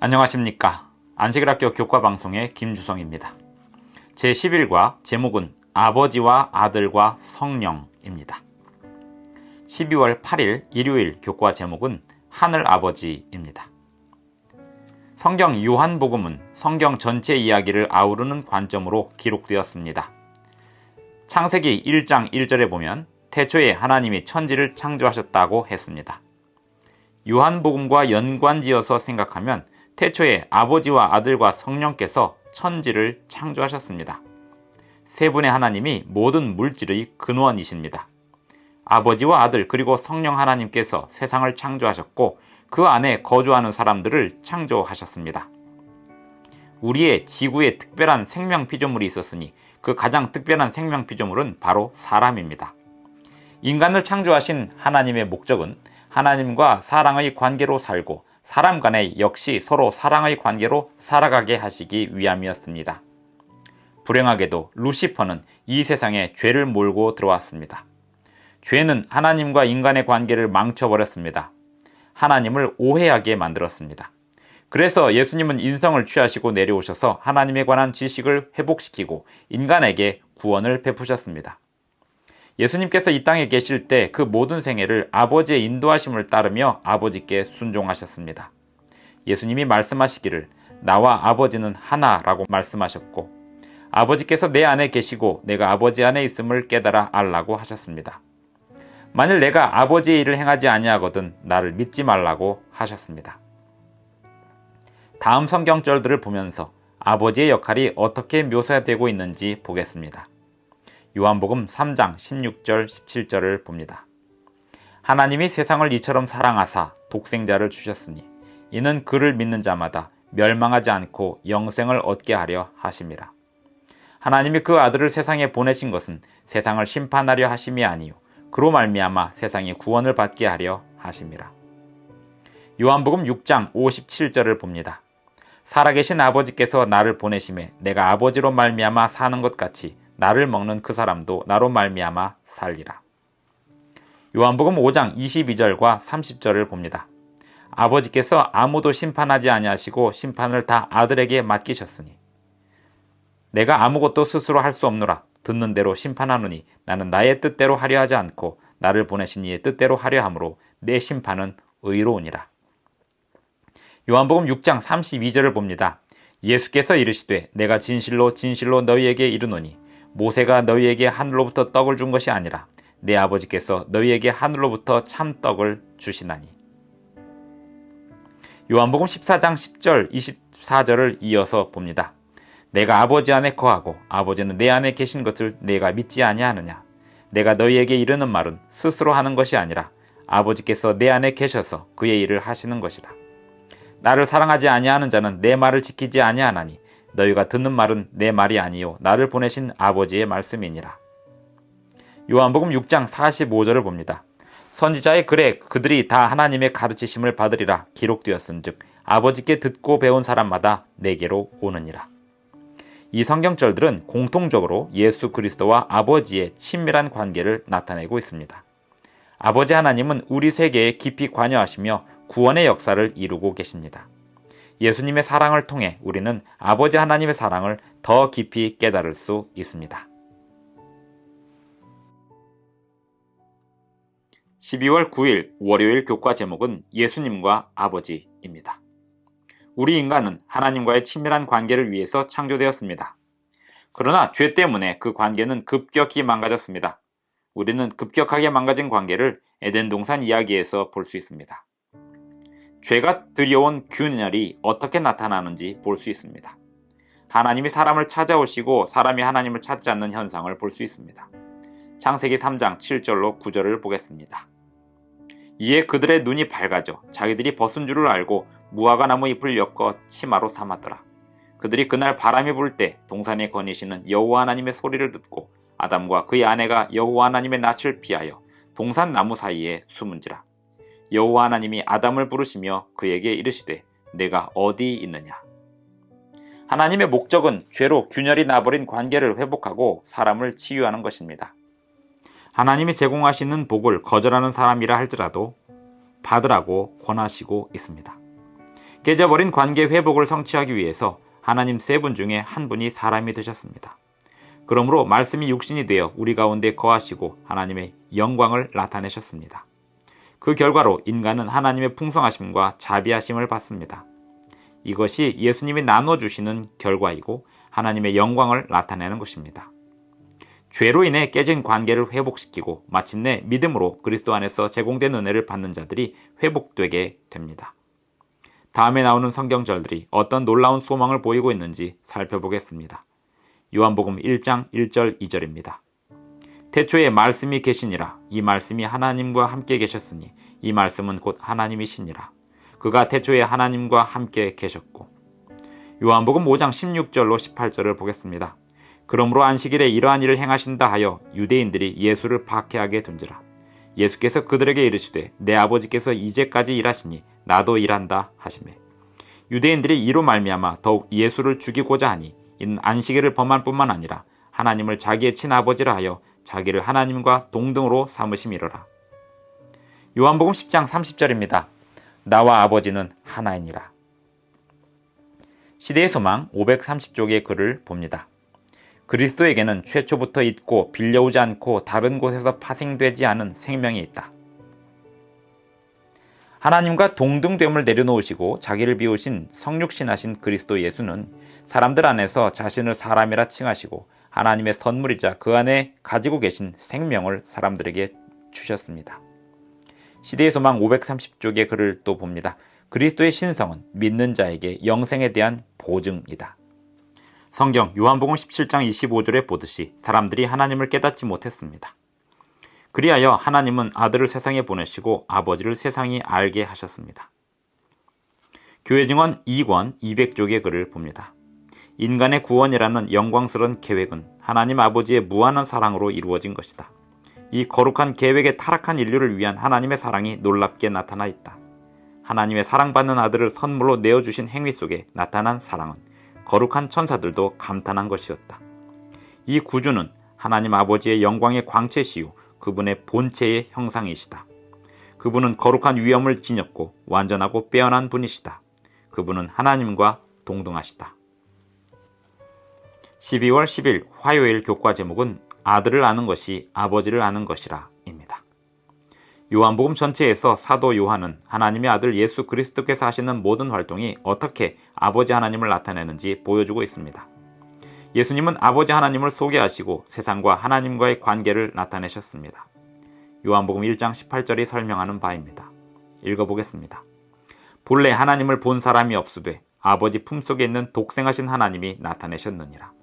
안녕하십니까. 안식일학교 교과방송의 김주성입니다. 제11과 제목은 아버지와 아들과 성령입니다. 12월 8일 일요일 교과 제목은 하늘 아버지입니다. 성경 요한복음은 성경 전체 이야기를 아우르는 관점으로 기록되었습니다. 창세기 1장 1절에 보면 태초에 하나님이 천지를 창조하셨다고 했습니다. 요한복음과 연관지어서 생각하면 태초에 아버지와 아들과 성령께서 천지를 창조하셨습니다. 세 분의 하나님이 모든 물질의 근원이십니다. 아버지와 아들 그리고 성령 하나님께서 세상을 창조하셨고 그 안에 거주하는 사람들을 창조하셨습니다. 우리의 지구에 특별한 생명 피조물이 있었으니 그 가장 특별한 생명 피조물은 바로 사람입니다. 인간을 창조하신 하나님의 목적은 하나님과 사랑의 관계로 살고 사람 간에 역시 서로 사랑의 관계로 살아가게 하시기 위함이었습니다. 불행하게도 루시퍼는 이 세상에 죄를 몰고 들어왔습니다. 죄는 하나님과 인간의 관계를 망쳐버렸습니다. 하나님을 오해하게 만들었습니다. 그래서 예수님은 인성을 취하시고 내려오셔서 하나님에 관한 지식을 회복시키고 인간에게 구원을 베푸셨습니다. 예수님께서 이 땅에 계실 때 그 모든 생애를 아버지의 인도하심을 따르며 아버지께 순종하셨습니다. 예수님이 말씀하시기를 나와 아버지는 하나라고 말씀하셨고 아버지께서 내 안에 계시고 내가 아버지 안에 있음을 깨달아 알라고 하셨습니다. 만일 내가 아버지의 일을 행하지 아니하거든 나를 믿지 말라고 하셨습니다. 다음 성경절들을 보면서 아버지의 역할이 어떻게 묘사되고 있는지 보겠습니다. 요한복음 3장 16절 17절을 봅니다. 하나님이 세상을 이처럼 사랑하사 독생자를 주셨으니 이는 그를 믿는 자마다 멸망하지 않고 영생을 얻게 하려 하심이라. 하나님이 그 아들을 세상에 보내신 것은 세상을 심판하려 하심이 아니요 그로 말미암아 세상이 구원을 받게 하려 하심이라. 요한복음 6장 57절을 봅니다. 살아계신 아버지께서 나를 보내심에 내가 아버지로 말미암아 사는 것 같이 나를 먹는 그 사람도 나로 말미암아 살리라. 요한복음 5장 22절과 30절을 봅니다. 아버지께서 아무도 심판하지 아니하시고 심판을 다 아들에게 맡기셨으니 내가 아무것도 스스로 할 수 없노라 듣는 대로 심판하노니 나는 나의 뜻대로 하려 하지 않고 나를 보내신 이의 뜻대로 하려 함으로 내 심판은 의로우니라. 요한복음 6장 32절을 봅니다. 예수께서 이르시되 내가 진실로 진실로 너희에게 이르노니 모세가 너희에게 하늘로부터 떡을 준 것이 아니라 내 아버지께서 너희에게 하늘로부터 참 떡을 주시나니. 요한복음 14장 10절 24절을 이어서 봅니다. 내가 아버지 안에 거하고 아버지는 내 안에 계신 것을 내가 믿지 아니하느냐. 내가 너희에게 이르는 말은 스스로 하는 것이 아니라 아버지께서 내 안에 계셔서 그의 일을 하시는 것이라. 나를 사랑하지 아니하는 자는 내 말을 지키지 아니하나니 너희가 듣는 말은 내 말이 아니요 나를 보내신 아버지의 말씀이니라. 요한복음 6장 45절을 봅니다. 선지자의 글에 그들이 다 하나님의 가르치심을 받으리라 기록되었은즉 아버지께 듣고 배운 사람마다 내게로 오느니라. 이 성경절들은 공통적으로 예수 그리스도와 아버지의 친밀한 관계를 나타내고 있습니다. 아버지 하나님은 우리 세계에 깊이 관여하시며 구원의 역사를 이루고 계십니다. 예수님의 사랑을 통해 우리는 아버지 하나님의 사랑을 더 깊이 깨달을 수 있습니다. 12월 9일 월요일 교과 제목은 예수님과 아버지입니다. 우리 인간은 하나님과의 친밀한 관계를 위해서 창조되었습니다. 그러나 죄 때문에 그 관계는 급격히 망가졌습니다. 우리는 급격하게 망가진 관계를 에덴 동산 이야기에서 볼 수 있습니다. 죄가 들여온 균열이 어떻게 나타나는지 볼 수 있습니다. 하나님이 사람을 찾아오시고 사람이 하나님을 찾지 않는 현상을 볼 수 있습니다. 창세기 3장 7절로 9절을 보겠습니다. 이에 그들의 눈이 밝아져 자기들이 벗은 줄을 알고 무화과 나무 잎을 엮어 치마로 삼았더라. 그들이 그날 바람이 불 때 동산에 거니시는 여호와 하나님의 소리를 듣고 아담과 그의 아내가 여호와 하나님의 낯을 피하여 동산 나무 사이에 숨은지라. 여호와 하나님이 아담을 부르시며 그에게 이르시되 내가 어디 있느냐 하나님의 목적은 죄로 균열이 나버린 관계를 회복하고 사람을 치유하는 것입니다. 하나님이 제공하시는 복을 거절하는 사람이라 할지라도 받으라고 권하시고 있습니다. 깨져버린 관계 회복을 성취하기 위해서 하나님 세 분 중에 한 분이 사람이 되셨습니다. 그러므로 말씀이 육신이 되어 우리 가운데 거하시고 하나님의 영광을 나타내셨습니다. 그 결과로 인간은 하나님의 풍성하심과 자비하심을 받습니다. 이것이 예수님이 나눠주시는 결과이고 하나님의 영광을 나타내는 것입니다. 죄로 인해 깨진 관계를 회복시키고 마침내 믿음으로 그리스도 안에서 제공된 은혜를 받는 자들이 회복되게 됩니다. 다음에 나오는 성경절들이 어떤 놀라운 소망을 보이고 있는지 살펴보겠습니다. 요한복음 1장 1절 2절입니다. 태초에 말씀이 계시니라 이 말씀이 하나님과 함께 계셨으니 이 말씀은 곧 하나님이시니라 그가 태초에 하나님과 함께 계셨고 요한복음 5장 16절로 18절을 보겠습니다. 그러므로 안식일에 이러한 일을 행하신다 하여 유대인들이 예수를 박해하게 둔지라. 예수께서 그들에게 이르시되 내 아버지께서 이제까지 일하시니 나도 일한다 하시매. 유대인들이 이로 말미암아 더욱 예수를 죽이고자 하니 이는 안식일을 범한 뿐만 아니라 하나님을 자기의 친아버지라 하여 자기를 하나님과 동등으로 삼으심이로라. 요한복음 10장 30절입니다. 나와 아버지는 하나이니라. 시대의 소망 530쪽의 글을 봅니다. 그리스도에게는 최초부터 있고 빌려오지 않고 다른 곳에서 파생되지 않은 생명이 있다. 하나님과 동등됨을 내려놓으시고 자기를 비우신 성육신하신 그리스도 예수는 사람들 안에서 자신을 사람이라 칭하시고 하나님의 선물이자 그 안에 가지고 계신 생명을 사람들에게 주셨습니다. 시대의 소망 530쪽의 글을 또 봅니다. 그리스도의 신성은 믿는 자에게 영생에 대한 보증이다. 성경 요한복음 17장 25절에 보듯이 사람들이 하나님을 깨닫지 못했습니다. 그리하여 하나님은 아들을 세상에 보내시고 아버지를 세상이 알게 하셨습니다. 교회 증언 2권 200쪽의 글을 봅니다. 인간의 구원이라는 영광스러운 계획은 하나님 아버지의 무한한 사랑으로 이루어진 것이다. 이 거룩한 계획에 타락한 인류를 위한 하나님의 사랑이 놀랍게 나타나 있다. 하나님의 사랑받는 아들을 선물로 내어주신 행위 속에 나타난 사랑은 거룩한 천사들도 감탄한 것이었다. 이 구주는 하나님 아버지의 영광의 광채시요 그분의 본체의 형상이시다. 그분은 거룩한 위엄을 지녔고 완전하고 빼어난 분이시다. 그분은 하나님과 동등하시다. 12월 10일 화요일 교과 제목은 아들을 아는 것이 아버지를 아는 것이라 입니다. 요한복음 전체에서 사도 요한은 하나님의 아들 예수 그리스도께서 하시는 모든 활동이 어떻게 아버지 하나님을 나타내는지 보여주고 있습니다. 예수님은 아버지 하나님을 소개하시고 세상과 하나님과의 관계를 나타내셨습니다. 요한복음 1장 18절이 설명하는 바입니다. 읽어보겠습니다. 본래 하나님을 본 사람이 없으되 아버지 품속에 있는 독생하신 하나님이 나타내셨느니라.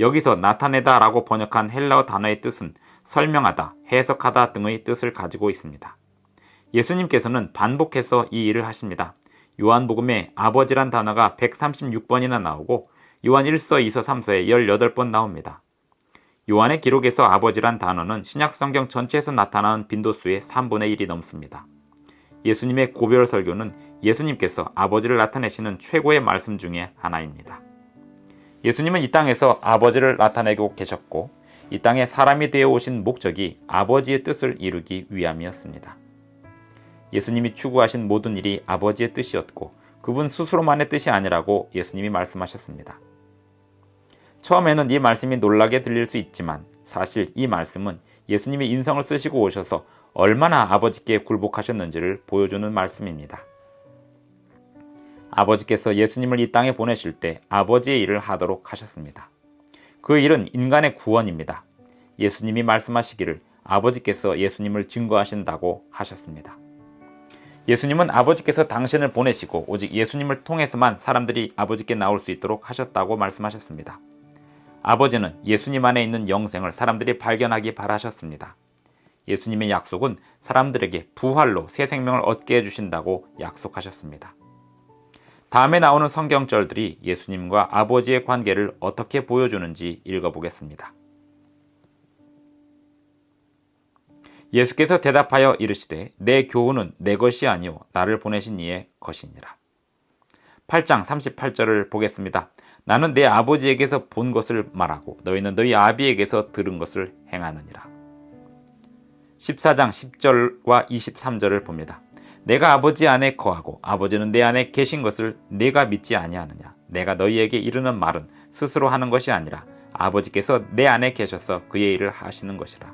여기서 나타내다 라고 번역한 헬라어 단어의 뜻은 설명하다, 해석하다 등의 뜻을 가지고 있습니다. 예수님께서는 반복해서 이 일을 하십니다. 요한복음에 아버지란 단어가 136번이나 나오고 요한 1서, 2서, 3서에 18번 나옵니다. 요한의 기록에서 아버지란 단어는 신약 성경 전체에서 나타나는 빈도수의 3분의 1이 넘습니다. 예수님의 고별 설교는 예수님께서 아버지를 나타내시는 최고의 말씀 중의 하나입니다. 예수님은 이 땅에서 아버지를 나타내고 계셨고 이 땅에 사람이 되어 오신 목적이 아버지의 뜻을 이루기 위함이었습니다. 예수님이 추구하신 모든 일이 아버지의 뜻이었고 그분 스스로만의 뜻이 아니라고 예수님이 말씀하셨습니다. 처음에는 이 말씀이 놀라게 들릴 수 있지만 사실 이 말씀은 예수님이 인성을 쓰시고 오셔서 얼마나 아버지께 굴복하셨는지를 보여주는 말씀입니다. 아버지께서 예수님을 이 땅에 보내실 때 아버지의 일을 하도록 하셨습니다. 그 일은 인간의 구원입니다. 예수님이 말씀하시기를 아버지께서 예수님을 증거하신다고 하셨습니다. 예수님은 아버지께서 당신을 보내시고 오직 예수님을 통해서만 사람들이 아버지께 나올 수 있도록 하셨다고 말씀하셨습니다. 아버지는 예수님 안에 있는 영생을 사람들이 발견하기 바라셨습니다. 예수님의 약속은 사람들에게 부활로 새 생명을 얻게 해주신다고 약속하셨습니다. 다음에 나오는 성경절들이 예수님과 아버지의 관계를 어떻게 보여주는지 읽어보겠습니다. 예수께서 대답하여 이르시되 내 교훈은 내 것이 아니요 나를 보내신 이의 것이니라. 8장 38절을 보겠습니다. 나는 내 아버지에게서 본 것을 말하고 너희는 너희 아비에게서 들은 것을 행하느니라. 14장 10절과 23절을 봅니다. 내가 아버지 안에 거하고 아버지는 내 안에 계신 것을 내가 믿지 아니하느냐? 내가 너희에게 이르는 말은 스스로 하는 것이 아니라 아버지께서 내 안에 계셔서 그의 일을 하시는 것이라.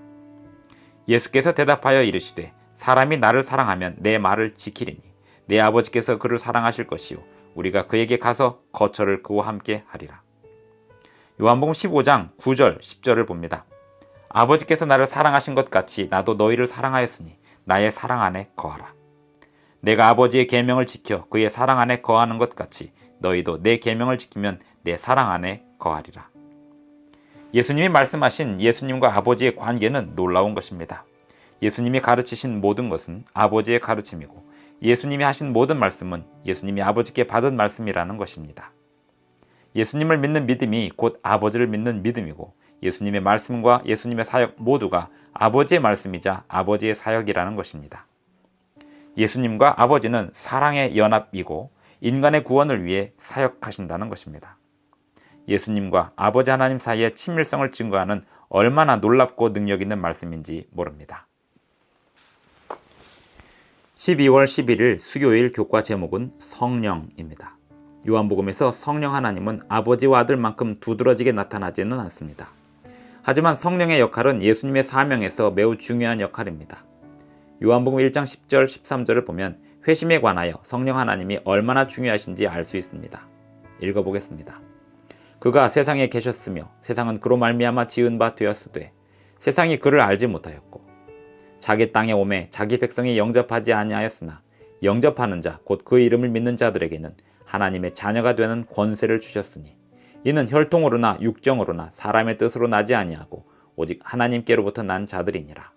예수께서 대답하여 이르시되 사람이 나를 사랑하면 내 말을 지키리니 내 아버지께서 그를 사랑하실 것이요 우리가 그에게 가서 거처를 그와 함께 하리라. 요한복음 15장 9절 10절을 봅니다. 아버지께서 나를 사랑하신 것 같이 나도 너희를 사랑하였으니 나의 사랑 안에 거하라 내가 아버지의 계명을 지켜 그의 사랑 안에 거하는 것 같이 너희도 내 계명을 지키면 내 사랑 안에 거하리라. 예수님이 말씀하신 예수님과 아버지의 관계는 놀라운 것입니다. 예수님이 가르치신 모든 것은 아버지의 가르침이고 예수님이 하신 모든 말씀은 예수님이 아버지께 받은 말씀이라는 것입니다. 예수님을 믿는 믿음이 곧 아버지를 믿는 믿음이고 예수님의 말씀과 예수님의 사역 모두가 아버지의 말씀이자 아버지의 사역이라는 것입니다. 예수님과 아버지는 사랑의 연합이고 인간의 구원을 위해 사역하신다는 것입니다. 예수님과 아버지 하나님 사이의 친밀성을 증거하는 얼마나 놀랍고 능력 있는 말씀인지 모릅니다. 12월 11일 수요일 교과 제목은 성령입니다. 요한복음에서 성령 하나님은 아버지와 아들만큼 두드러지게 나타나지는 않습니다. 하지만 성령의 역할은 예수님의 사명에서 매우 중요한 역할입니다. 요한복음 1장 10절 13절을 보면 회심에 관하여 성령 하나님이 얼마나 중요하신지 알 수 있습니다. 읽어보겠습니다. 그가 세상에 계셨으며 세상은 그로 말미암아 지은 바 되었으되 세상이 그를 알지 못하였고 자기 땅에 오매 자기 백성이 영접하지 아니하였으나 영접하는 자 곧 그 이름을 믿는 자들에게는 하나님의 자녀가 되는 권세를 주셨으니 이는 혈통으로나 육정으로나 사람의 뜻으로 나지 아니하고 오직 하나님께로부터 난 자들이니라.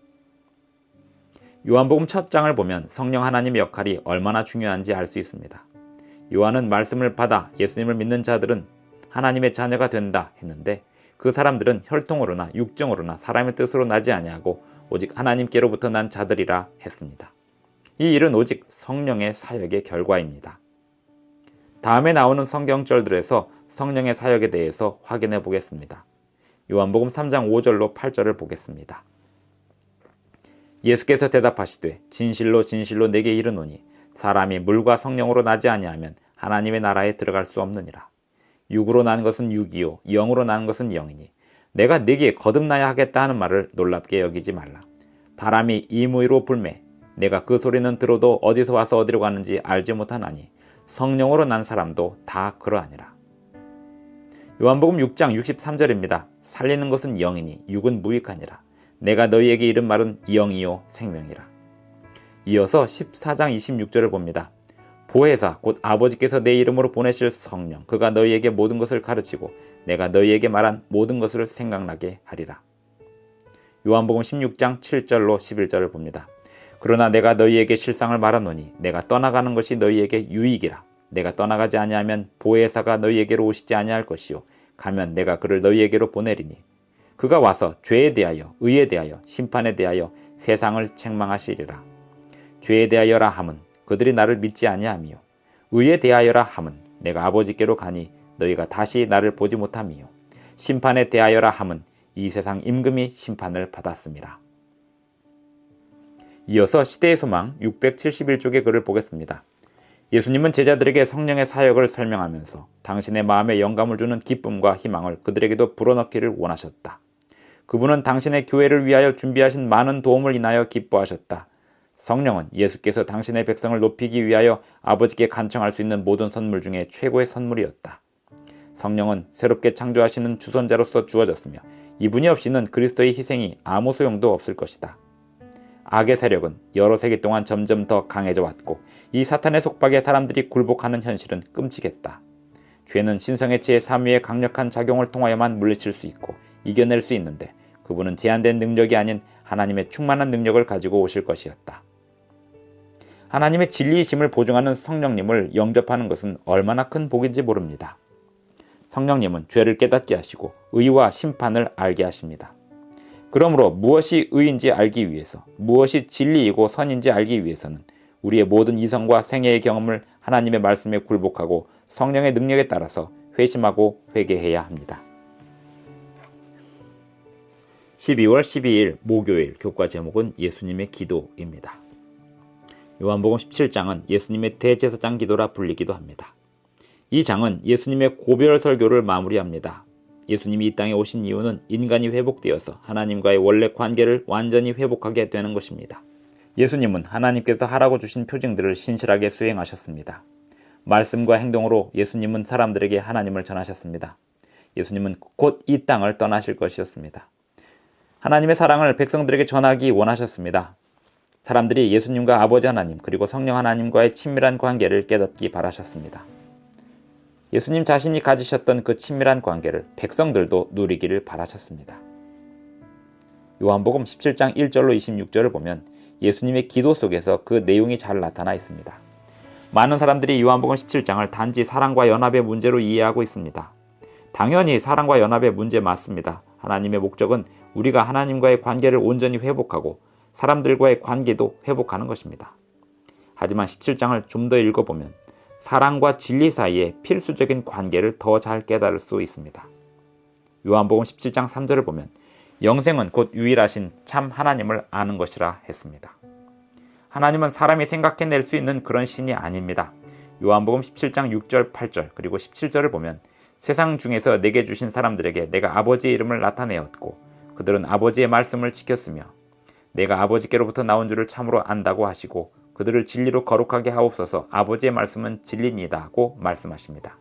요한복음 첫 장을 보면 성령 하나님의 역할이 얼마나 중요한지 알 수 있습니다. 요한은 말씀을 받아 예수님을 믿는 자들은 하나님의 자녀가 된다 했는데 그 사람들은 혈통으로나 육정으로나 사람의 뜻으로 나지 아니하고 오직 하나님께로부터 난 자들이라 했습니다. 이 일은 오직 성령의 사역의 결과입니다. 다음에 나오는 성경절들에서 성령의 사역에 대해서 확인해 보겠습니다. 요한복음 3장 5절로 8절을 보겠습니다. 예수께서 대답하시되 진실로 진실로 내게 이르노니 사람이 물과 성령으로 나지 아니하면 하나님의 나라에 들어갈 수 없느니라. 육으로 난 것은 육이요 영으로 난 것은 영이니 내가 네게 거듭나야 하겠다 하는 말을 놀랍게 여기지 말라. 바람이 이무이로 불매 내가 그 소리는 들어도 어디서 와서 어디로 가는지 알지 못하나니 성령으로 난 사람도 다 그러하니라. 요한복음 6장 63절입니다. 살리는 것은 영이니 육은 무익하니라. 내가 너희에게 이른 말은 영이요 생명이라. 이어서 14장 26절을 봅니다. 보혜사 곧 아버지께서 내 이름으로 보내실 성령 그가 너희에게 모든 것을 가르치고 내가 너희에게 말한 모든 것을 생각나게 하리라. 요한복음 16장 7절로 11절을 봅니다. 그러나 내가 너희에게 실상을 말하노니 내가 떠나가는 것이 너희에게 유익이라. 내가 떠나가지 아니하면 보혜사가 너희에게로 오시지 아니할 것이요 가면 내가 그를 너희에게로 보내리니 그가 와서 죄에 대하여 의에 대하여 심판에 대하여 세상을 책망하시리라. 죄에 대하여라 함은 그들이 나를 믿지 아니하미요. 의에 대하여라 함은 내가 아버지께로 가니 너희가 다시 나를 보지 못함이요. 심판에 대하여라 함은 이 세상 임금이 심판을 받았습니다. 이어서 시대의 소망 671쪽의 글을 보겠습니다. 예수님은 제자들에게 성령의 사역을 설명하면서 당신의 마음에 영감을 주는 기쁨과 희망을 그들에게도 불어넣기를 원하셨다. 그분은 당신의 교회를 위하여 준비하신 많은 도움을 인하여 기뻐하셨다. 성령은 예수께서 당신의 백성을 높이기 위하여 아버지께 간청할 수 있는 모든 선물 중에 최고의 선물이었다. 성령은 새롭게 창조하시는 주선자로서 주어졌으며 이분이 없이는 그리스도의 희생이 아무 소용도 없을 것이다. 악의 세력은 여러 세기 동안 점점 더 강해져 왔고 이 사탄의 속박에 사람들이 굴복하는 현실은 끔찍했다. 죄는 신성의 지혜 3위의 강력한 작용을 통하여만 물리칠 수 있고 이겨낼 수 있는데 그분은 제한된 능력이 아닌 하나님의 충만한 능력을 가지고 오실 것이었다. 하나님의 진리이심을 보증하는 성령님을 영접하는 것은 얼마나 큰 복인지 모릅니다. 성령님은 죄를 깨닫게 하시고 의와 심판을 알게 하십니다. 그러므로 무엇이 의인지 알기 위해서, 무엇이 진리이고 선인지 알기 위해서는 우리의 모든 이성과 생애의 경험을 하나님의 말씀에 굴복하고 성령의 능력에 따라서 회심하고 회개해야 합니다. 12월 12일 목요일 교과 제목은 예수님의 기도입니다. 요한복음 17장은 예수님의 대제사장 기도라 불리기도 합니다. 이 장은 예수님의 고별 설교를 마무리합니다. 예수님이 이 땅에 오신 이유는 인간이 회복되어서 하나님과의 원래 관계를 완전히 회복하게 되는 것입니다. 예수님은 하나님께서 하라고 주신 표징들을 신실하게 수행하셨습니다. 말씀과 행동으로 예수님은 사람들에게 하나님을 전하셨습니다. 예수님은 곧 이 땅을 떠나실 것이었습니다. 하나님의 사랑을 백성들에게 전하기 원하셨습니다. 사람들이 예수님과 아버지 하나님 그리고 성령 하나님과의 친밀한 관계를 깨닫기 바라셨습니다. 예수님 자신이 가지셨던 그 친밀한 관계를 백성들도 누리기를 바라셨습니다. 요한복음 17장 1절로 26절을 보면 예수님의 기도 속에서 그 내용이 잘 나타나 있습니다. 많은 사람들이 요한복음 17장을 단지 사랑과 연합의 문제로 이해하고 있습니다. 당연히 사랑과 연합의 문제 맞습니다. 하나님의 목적은 우리가 하나님과의 관계를 온전히 회복하고 사람들과의 관계도 회복하는 것입니다. 하지만 17장을 좀 더 읽어보면 사랑과 진리 사이의 필수적인 관계를 더 잘 깨달을 수 있습니다. 요한복음 17장 3절을 보면 영생은 곧 유일하신 참 하나님을 아는 것이라 했습니다. 하나님은 사람이 생각해낼 수 있는 그런 신이 아닙니다. 요한복음 17장 6절, 8절 그리고 17절을 보면 세상 중에서 내게 주신 사람들에게 내가 아버지의 이름을 나타내었고 그들은 아버지의 말씀을 지켰으며 내가 아버지께로부터 나온 줄을 참으로 안다고 하시고 그들을 진리로 거룩하게 하옵소서 아버지의 말씀은 진리니다고 말씀하십니다.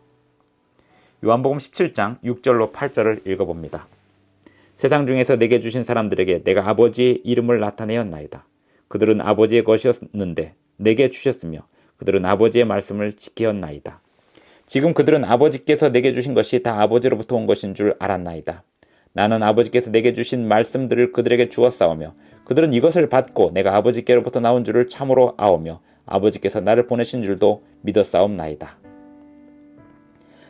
요한복음 17장 6절로 8절을 읽어봅니다. 세상 중에서 내게 주신 사람들에게 내가 아버지의 이름을 나타내었나이다. 그들은 아버지의 것이었는데 내게 주셨으며 그들은 아버지의 말씀을 지키었나이다. 지금 그들은 아버지께서 내게 주신 것이 다 아버지로부터 온 것인 줄 알았나이다. 나는 아버지께서 내게 주신 말씀들을 그들에게 주었사오며 그들은 이것을 받고 내가 아버지께로부터 나온 줄을 참으로 아오며 아버지께서 나를 보내신 줄도 믿었사옵나이다.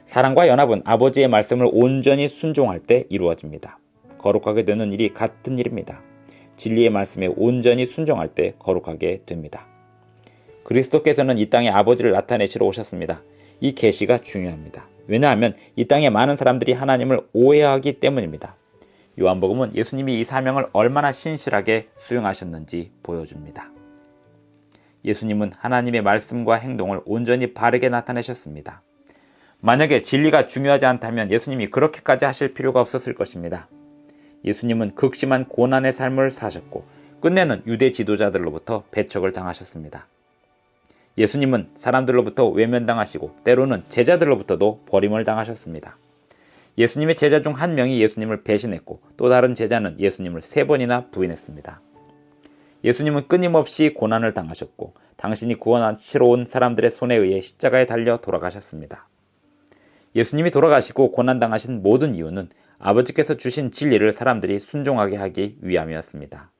사랑과 연합은 아버지의 말씀을 온전히 순종할 때 이루어집니다. 거룩하게 되는 일이 같은 일입니다. 진리의 말씀에 온전히 순종할 때 거룩하게 됩니다. 그리스도께서는 이 땅에 아버지를 나타내시러 오셨습니다. 이 계시가 중요합니다. 왜냐하면 이 땅에 많은 사람들이 하나님을 오해하기 때문입니다. 요한복음은 예수님이 이 사명을 얼마나 신실하게 수행하셨는지 보여줍니다. 예수님은 하나님의 말씀과 행동을 온전히 바르게 나타내셨습니다. 만약에 진리가 중요하지 않다면 예수님이 그렇게까지 하실 필요가 없었을 것입니다. 예수님은 극심한 고난의 삶을 사셨고 끝내는 유대 지도자들로부터 배척을 당하셨습니다. 예수님은 사람들로부터 외면당하시고 때로는 제자들로부터도 버림을 당하셨습니다. 예수님의 제자 중 한 명이 예수님을 배신했고 또 다른 제자는 예수님을 세 번이나 부인했습니다. 예수님은 끊임없이 고난을 당하셨고 당신이 구원하시러 온 사람들의 손에 의해 십자가에 달려 돌아가셨습니다. 예수님이 돌아가시고 고난당하신 모든 이유는 아버지께서 주신 진리를 사람들이 순종하게 하기 위함이었습니다.